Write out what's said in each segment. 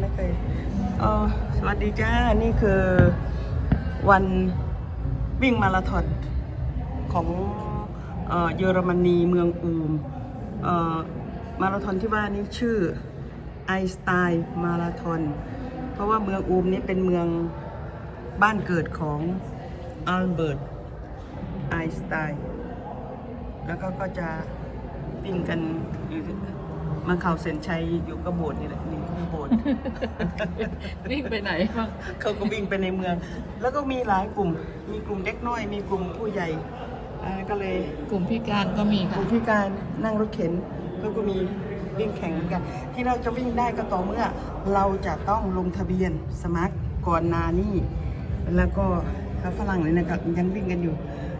ไม่เคยเออสวัสดีจ้า นี่คือวันวิ่งมาราธอนของเออเยอรมนีเมืองอูมเออมาราธอนที่ว่านี้ชื่อไอสไตน์มาราธอนเพราะว่าเมืองอูมนี้เป็นเมืองบ้านเกิดของอัลเบิร์ตไอสไตน์แล้วก็ก็จะวิ่งกันอยู่มาเข่าเส้นชัยอยู่ก็โบสถ์นี่แหละ นี่คือโบสถ์ วิ่งไปไหนบ้างเขาก็วิ่งไปในเมือง แล้วก็มีหลายกลุ่ม มีกลุ่มเด็กน้อย มีกลุ่มผู้ใหญ่อ่าก็เลยกลุ่มพิการก็มีกค่ะ ลุ่มพิการนั่งรถเข็น แล้วก็มีวิ่งแข่งเหมือนกัน ที่เราจะวิ่งได้ก็ต่อเมื่อ เราจะต้องลงทะเบียนสมัครก่อนหนานี่ แล้วก็ถ้าฝรั่งเลยนะครับยังวิ่งกันอยู่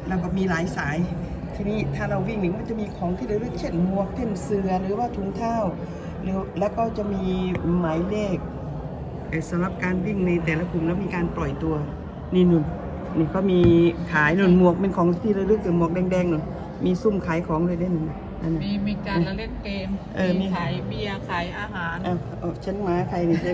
แล้วก็มีหลายสาย ทีนี้ถ้าเราวิ่งหนึ่งมันจะมีของที่ระลึกเช่นหมวกเช่นเสือหรือว่าถุงเท้า หรือแล้วก็จะมีหมายเลขเอ่อสำหรับการวิ่งในแต่ละกลุ่มแล้วมีการปล่อยตัวนี่นุ่นนี่ก็มีขายนุ่นหมวกเป็นของที่ระลึกกับหมวกแดงๆนุ่นมีซุ้มขายของเลยได้หนึ่งนั่นน่ะ มีมีการละเล่นเกมเออมี มีขายเบียร์ขายอาหาร อ้าวเอาฉันมาใครนี่เจ๊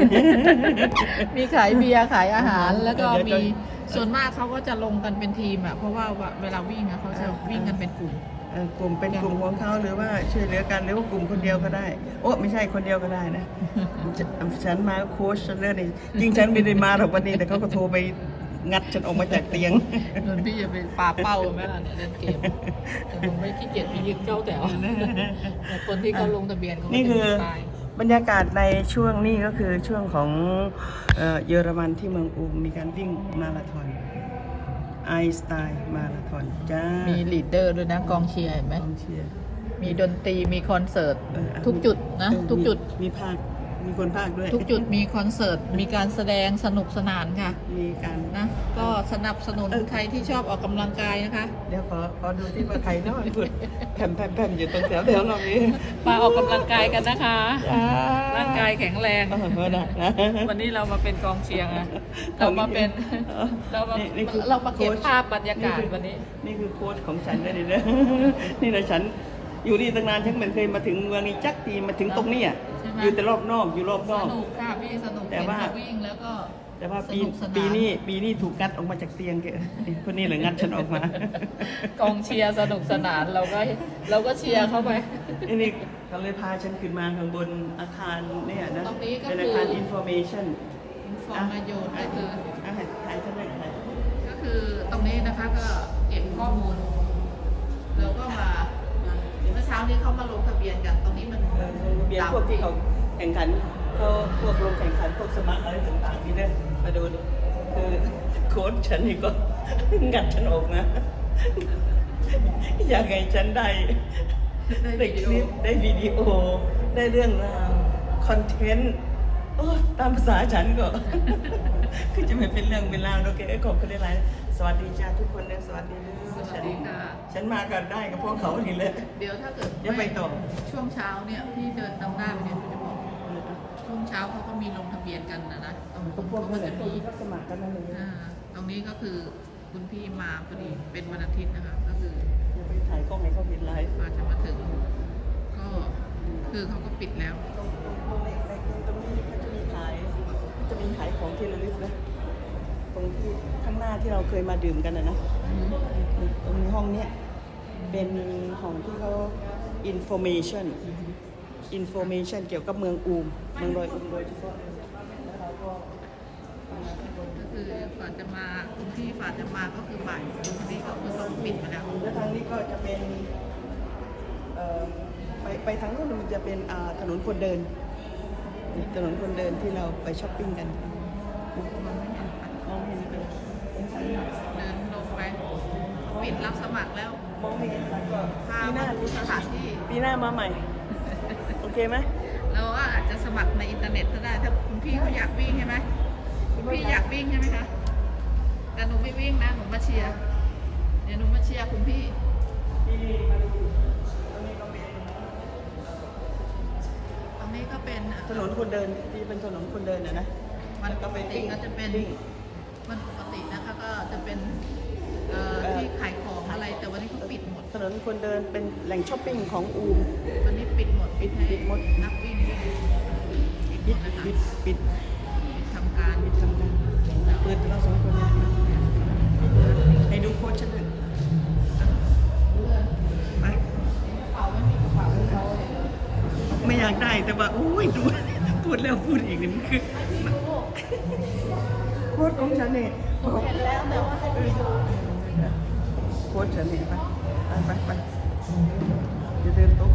มีขายเบียร์ขายอาหาร แล้วก็เดี๋ยวมีจะ ส่วนมากเขาก็จะลงกันเป็นทีมอะเพราะว่าเวลาวิ่งอะเขาจะเออวิ่งกันเป็นกลุ่มเอ่อ กลุ่มเป็นกลุ่มของเขาหรือว่าช่วยเหลือกันหรือว่ากลุ่มคนเดียวก็ได้ โอ้ไม่ใช่คนเดียวก็ได้นะ ฉันฉันมาโค้ชฉันเนอร์นี่จริงฉันไม่ได้มาหรอกวันนี้แต่เขาก็โทรไปงัดฉันออกมาจากเตียงนนพี่จะเป็นปลาเป้าไหมล่ะเนี่ยเล่นเกมแต่ผมไม่ขี้เกียจไปยืนเจ้าแถวแต่คนที่เขาลงทะเบียนเขาก็นี่จะคือมีป้ายบรรยากาศในช่วงนี้ก็คือช่วงของเอ่อเยอรมันที่เมืองอูมมีการวิ่งมาราธอน ไอสไตล์มาราธอนจ้ามีลีดเดอร์ด้วยนะกองเชียร์เห็นไหมกองเชียร์มีดนตรีมีคอนเสิร์ต เอออะทุกจุดนะเออทุกจุด มีมีภาค มีคนภาคด้วย ทุกจุดมีคอนเสิร์ต มีการแสดงสนุกสนานค่ะ มีการนะ ก็สนับสนุนเออใครที่ชอบออกกำลังกายนะคะ เดี๋ยวขอขอดูที่ว่าใครเนาะพูดแผ่มแผ่มแผ่มอยู่ตรงแถวแถวเรานี้มาออกกำลังกายกันนะคะจ้าร่างกายแข็งแรงเออนะนะวันนี้เรามาเป็นกองเชียร์ไงเรามาเป็นเรามานี่นี่คือเรามาเก็บโค้ชภาพบรรยากาศคือวันนี้ นี่คือโค้ดของฉันนะนี่นะนี่นะฉัน อยู่นี่ตั้งนานฉันไม่เคยมาถึงเมืองนี้จักทีมาถึงตรงเนี้ยใช่ไหม อยู่แต่รอบนอกอยู่รอบนสอก นุกค่ะพี่สนุกแต่เห็นว่าเขาวิ่งแล้วก็แต่ว่าสปีนุกสนานปีนี้ปีนี้ถูกงัดออกมาจากเตียงแกนี่คนนี้เหลืองัดฉันออกมากองเชียร์สนุกสนานเราก็เราก็เชียร์เข้าไปนี่นี่เขาเลยพาฉันขึ้นมาข้างบนอาคารเนี่ยนะตรงนี้ก็เป็นคืออาคารอินโฟเมชันอินฟอร์มโยนก็คืออะถ่ายฉันเลยถ่ายก็คือตรงนี้นะคะก็ บียนกันตรงนี้มันเออลงทะเบียนพวกที่เขาแข่งขันเขาพวกลงแข่งขันพวกสมัครอะไรต่างๆนี่นะมาดูดิคือโค้ชฉันนี่ก็งัดฉันออกมาอยากให้ฉันได้ได้คลิปได้วิดีโอ ได้เรื่องราวคอนเทนต์โอ้ตามภาษาฉันก็ คือจะไม่เป็นเรื่องเป็นราวโอเคขอบคุณหลายๆ สวัสดีจ้าทุกคนนะสวัสดีนะสวัสดีค่ะ ฉันมากันได้กับพวกเขานี่แหละ เดี๋ยวถ้าเกิดเดี๋ยวไปต่อ ช่วงเช้าเนี่ยพี่เดินตามหน้าไปเนี่ยพี่จะบอกช่วงเช้าเขาก็มีลงทะเบียนกันนะนะตรงก็พวกเขานั้ก็นแหจะละพวกมีที่เขาสมัครกันนั่นเองอ่าตรงนี้ก็คือคุณพี่มาพอดีเป็นวันอาทิตย์นะคะก็คืออย่าไปถ่ายกล้องให้เขาเห็นไลฟ์มาจะมาถึง ก็คือเขาก็ปิดแล้วตรงตรงนี้ตรงนี้เขาจะมีขายจะมีขายของที่ระลึกนะ ตรงที่ข้างหน้าที่เราเคยมาดื่มกันนะนะตรงห้องเนี้ยเป็นห้องที่เขา information information เกี่ยวกับเมืองอูม เมืองดอยอูมโดยเฉพาะแล้วเราก็ก็คือฝ่าจะมาคุณพี่ฝ่าจะมาก็คือบ่ายคุณพี่ก็คือต้องปิดไปแล้วแล้วทางนี้ก็จะเป็นเอ่อไปไปทางนู้นมันจะเป็นอ่าถนนคนเดินนี่ถนนคนเดินที่เราไปช้อปปิ้งกันม องเห็นเป็นเป็นสัญญาณเดินลงไปปิดรับสมัครแล้วมองไม่เห็นแล้วก็พาปีหมาน้าดูสถานที่ ปีหน้ามาใหม่ โอเคไหมเราก็อาจจะสมัครในอินเทอร์เน็ตก็ได้ ถ้าคุณพี่เขาอยากวิ่งใช่ไหมคุณพี่อยากวิ่งใช่ไหมคะ แต่หนูไม่วิ่งนะ หนูมาเชียร์ เดี๋ยวหนูมาเชียร์คุณพี่ที่มาดูตรงนี้ก็เป็นตรงนี้ก็เป็นถนนคนเดินที่เป็นถนนคนเดินนะนะวันแล้วปก็กไปติวิ่งก็จะเป็น วิ่ง วันปกตินะคะก็จะเป็นเอ่อเอ่อที่ขายของอะไรแต่วันนี้เขาปิดหมด ถนนคนเดินเป็นแหล่งช้อปปิ้งของอูม วันนี้ปิดหมดปิดให้ปิดหมด นักวิ่งปิดปิดนะคะปิดปิดทำการปิดทำการเปิดเราสองคนเนี่ยให้ดูโค้ชฉันด้วยไปไม่อยากได้แต่ว่าโอ้ยดู พูดแล้วพูดอีกนี่มันคือ โค้ชของฉันเนี่ยเห็นแล้วแต่ว่าให้ไปดูโค้ชฉันเนี่ยไปไปไปไปจะเดินตก